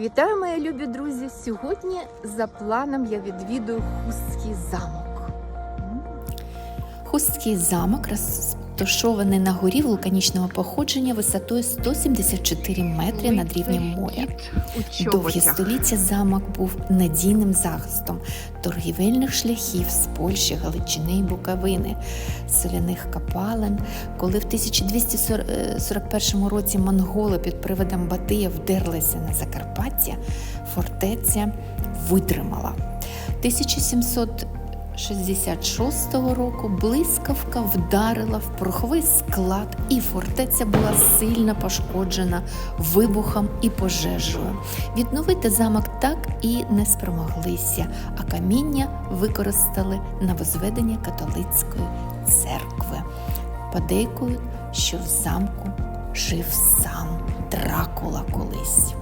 Вітаю, мої любі друзі! Сьогодні за планом я відвідую Хустський замок. Хустський замок розташований на горі вулканічного походження висотою 174 метри над рівнем моря. Довгі століття замок був надійним захистом торгівельних шляхів з Польщі, Галичини і Буковини, соляних копалин. Коли в 1241 році монголи під приводом Батия вдерлися на Закарпаття, фортеця витримала. 1700 66 року блискавка вдарила в пороховий склад, і фортеця була сильно пошкоджена вибухом і пожежею. Відновити замок так і не спромоглися, а каміння використали на возведення католицької церкви. Подейкують, що в замку жив сам Дракула колись.